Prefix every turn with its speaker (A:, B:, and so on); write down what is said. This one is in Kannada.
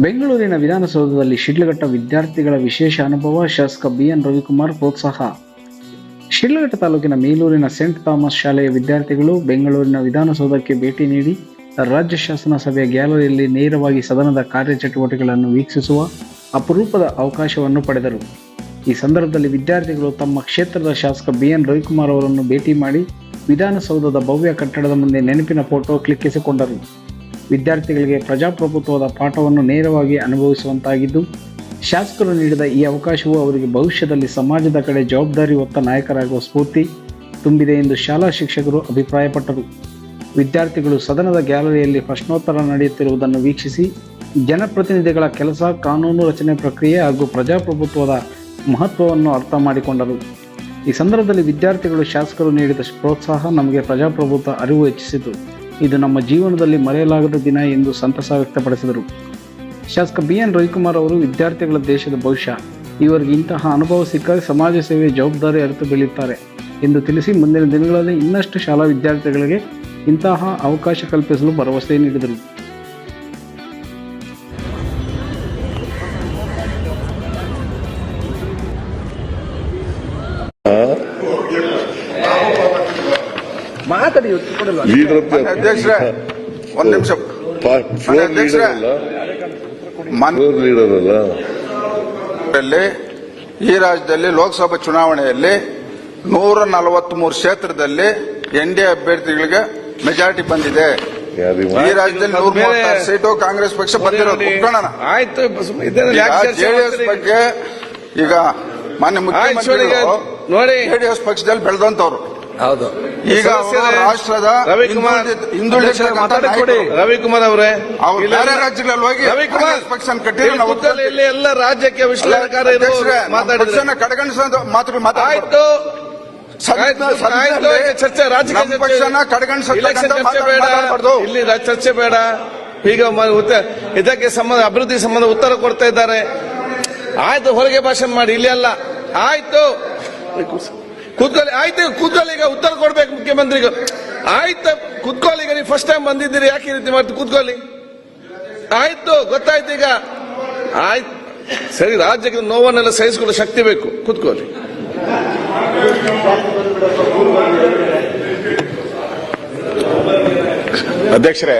A: ಬೆಂಗಳೂರಿನ ವಿಧಾನಸೌಧದಲ್ಲಿ ಶಿಡ್ಲಘಟ್ಟ ವಿದ್ಯಾರ್ಥಿಗಳ ವಿಶೇಷ ಅನುಭವ, ಶಾಸಕ ಬಿಎನ್ ರವಿಕುಮಾರ್ ಪ್ರೋತ್ಸಾಹ. ಶಿಡ್ಲಘಟ್ಟ ತಾಲೂಕಿನ ಮೇಲೂರಿನ ಸೆಂಟ್ ಥಾಮಸ್ ಶಾಲೆಯ ವಿದ್ಯಾರ್ಥಿಗಳು ಬೆಂಗಳೂರಿನ ವಿಧಾನಸೌಧಕ್ಕೆ ಭೇಟಿ ನೀಡಿ, ರಾಜ್ಯ ಶಾಸನ ಸಭೆಯ ಗ್ಯಾಲರಿಯಲ್ಲಿ ನೇರವಾಗಿ ಸದನದ ಕಾರ್ಯಚಟುವಟಿಕೆಗಳನ್ನು ವೀಕ್ಷಿಸುವ ಅಪರೂಪದ ಅವಕಾಶವನ್ನು ಪಡೆದರು. ಈ ಸಂದರ್ಭದಲ್ಲಿ ವಿದ್ಯಾರ್ಥಿಗಳು ತಮ್ಮ ಕ್ಷೇತ್ರದ ಶಾಸಕ ಬಿಎನ್ ರವಿಕುಮಾರ್ ಅವರನ್ನು ಭೇಟಿ ಮಾಡಿ, ವಿಧಾನಸೌಧದ ಭವ್ಯ ಕಟ್ಟಡದ ಮುಂದೆ ನೆನಪಿನ ಫೋಟೋ ಕ್ಲಿಕ್ಕಿಸಿಕೊಂಡರು. ವಿದ್ಯಾರ್ಥಿಗಳಿಗೆ ಪ್ರಜಾಪ್ರಭುತ್ವದ ಪಾಠವನ್ನು ನೇರವಾಗಿ ಅನುಭವಿಸುವಂತಾಗಿದ್ದು, ಶಾಸಕರು ನೀಡಿದ ಈ ಅವಕಾಶವು ಅವರಿಗೆ ಭವಿಷ್ಯದಲ್ಲಿ ಸಮಾಜದ ಕಡೆ ಜವಾಬ್ದಾರಿ ಹೊತ್ತ ನಾಯಕರಾಗುವ ಸ್ಫೂರ್ತಿ ತುಂಬಿದೆ ಎಂದು ಶಾಲಾ ಶಿಕ್ಷಕರು ಅಭಿಪ್ರಾಯಪಟ್ಟರು. ವಿದ್ಯಾರ್ಥಿಗಳು ಸದನದ ಗ್ಯಾಲರಿಯಲ್ಲಿ ಪ್ರಶ್ನೋತ್ತರ ನಡೆಯುತ್ತಿರುವುದನ್ನು ವೀಕ್ಷಿಸಿ, ಜನಪ್ರತಿನಿಧಿಗಳ ಕೆಲಸ, ಕಾನೂನು ರಚನೆ ಪ್ರಕ್ರಿಯೆ ಹಾಗೂ ಪ್ರಜಾಪ್ರಭುತ್ವದ ಮಹತ್ವವನ್ನು ಅರ್ಥ ಮಾಡಿಕೊಂಡರು. ಈ ಸಂದರ್ಭದಲ್ಲಿ ವಿದ್ಯಾರ್ಥಿಗಳು ಶಾಸಕರು ನೀಡಿದ ಪ್ರೋತ್ಸಾಹ ನಮಗೆ ಪ್ರಜಾಪ್ರಭುತ್ವ ಅರಿವು ಹೆಚ್ಚಿಸಿತು. ಇದು ನಮ್ಮ ಜೀವನದಲ್ಲಿ ಮರೆಯಲಾಗದ ದಿನ ಎಂದು ಸಂತಸ ವ್ಯಕ್ತಪಡಿಸಿದರು. ಶಾಸಕ ಬಿ ಎನ್ ರವಿಕುಮಾರ್ ಅವರು ವಿದ್ಯಾರ್ಥಿಗಳ ದೇಶದ ಭವಿಷ್ಯ, ಇವರಿಗೆ ಇಂತಹ ಅನುಭವ ಸಿಕ್ಕರೆ ಸಮಾಜ ಸೇವೆ ಜವಾಬ್ದಾರಿ ಅರಿತು ಬೆಳೆಯುತ್ತಾರೆ ಎಂದು ತಿಳಿಸಿ ಮುಂದಿನ ದಿನಗಳಲ್ಲಿ ಇನ್ನಷ್ಟು ಶಾಲಾ ವಿದ್ಯಾರ್ಥಿಗಳಿಗೆ ಇಂತಹ ಅವಕಾಶ ಕಲ್ಪಿಸಲು ಭರವಸೆ ನೀಡಿದರು.
B: ಅಧ್ಯಕ್ಷರೇ ಒಂದ್ ನಿಮಿಷ. ಈ ರಾಜ್ಯದಲ್ಲಿ ಲೋಕಸಭಾ ಚುನಾವಣೆಯಲ್ಲಿ ನೂರ ನಲವತ್ಮೂರು ಕ್ಷೇತ್ರದಲ್ಲಿ ಎನ್ ಡಿ ಅಭ್ಯರ್ಥಿಗಳಿಗೆ ಮೆಜಾರಿಟಿ ಬಂದಿದೆ. ಈ ರಾಜ್ಯದಲ್ಲಿ ನೂರ ಮೂವತ್ತಾರು ಸೀಟು ಕಾಂಗ್ರೆಸ್ ಪಕ್ಷ ಬಂದಿರೋದು.
C: ಆಯ್ತು
B: ಜೆಡಿಎಸ್ ಬಗ್ಗೆ ಈಗ ಮಾನ್ಯ
C: ಮುಖ್ಯಮಂತ್ರಿ ನೋಡಿ.
B: ಜೆಡಿಎಸ್ ಪಕ್ಷದಲ್ಲಿ ಬೆಳೆದಂತವ್ರು
C: ಹೌದು.
B: ಈಗ ರಾಷ್ಟ್ರದ
C: ರವಿಕುಮಾರ್
B: ಹಿಂದುಳಿದ-
C: ಮಾತಾಡಿಕೊಡಿ ರವಿಕುಮಾರ್ ಅವರೇ
B: ಅವ್ರು ಬೇರೆ ರಾಜ್ಯಗಳಲ್ಲಿ ಹೋಗಿ
C: ರವಿಕುಮಾರ್
B: ಪಕ್ಷ ಕಟ್ಟಿದ್ರೆ ನಾವು
C: ಇಲ್ಲಿ ಎಲ್ಲ ರಾಜ್ಯಕ್ಕೆ ವಿಶ್ಲೇಷಣಕಾರರು ಮಾತಾಡಿದ್ರು.
B: ಪಕ್ಷನ ಕಡೆಗಣಿಸೋ ಮಾತುಗಳು ಸದನದಲ್ಲಿ
C: ಚರ್ಚೆ ರಾಜಕೀಯ.
B: ಪಕ್ಷನ ಮಾತಾಡ್-
C: ಬೇಡ. ಇಲ್ಲಿ ಚರ್ಚೆ ಬೇಡ. ಈಗ ಇದಕ್ಕೆ ಸಂಬಂಧ ಅಭಿವೃದ್ಧಿ ಸಂಬಂಧ ಉತ್ತರ ಕೊಡ್ತಾ ಇದ್ದಾರೆ. ಆಯ್ತು ಹೊರಗೆ ಭಾಷಣ ಮಾಡಿ ಇಲ್ಲಿ ಅಲ್ಲ. ಆಯ್ತು. ಕೂತ್ಕೊಳ್ಳಿ, ಆಯ್ತು, ಕೂತ್ಕೊಳ್ಳಿ, ಈಗ ಉತ್ತರ ಕೊಡ್ಬೇಕು ಮುಖ್ಯಮಂತ್ರಿಗೂ. ಆಯ್ತು, ಕೂತ್ಕೊಳ್ಳಿ, ಈಗ ನೀವು ಫಸ್ಟ್ ಟೈಮ್ ಬಂದಿದ್ದೀರಿ, ಯಾಕೆ ಈ ರೀತಿ ಮಾಡ್ತೀವಿ ಕೂತ್ಕೊಳ್ಳಿ. ಆಯ್ತು, ಗೊತ್ತಾಯ್ತು ಈಗ. ಆಯ್ತು. ಸರಿ, ರಾಜ್ಯಕ್ಕೆ ನೋವನ್ನೆಲ್ಲ ಸಹಿಸಿಕೊಳ್ಳೋ ಶಕ್ತಿ ಬೇಕು. ಕೂತ್ಕೊಳ್ಳಿ.
B: ಅಧ್ಯಕ್ಷರೇ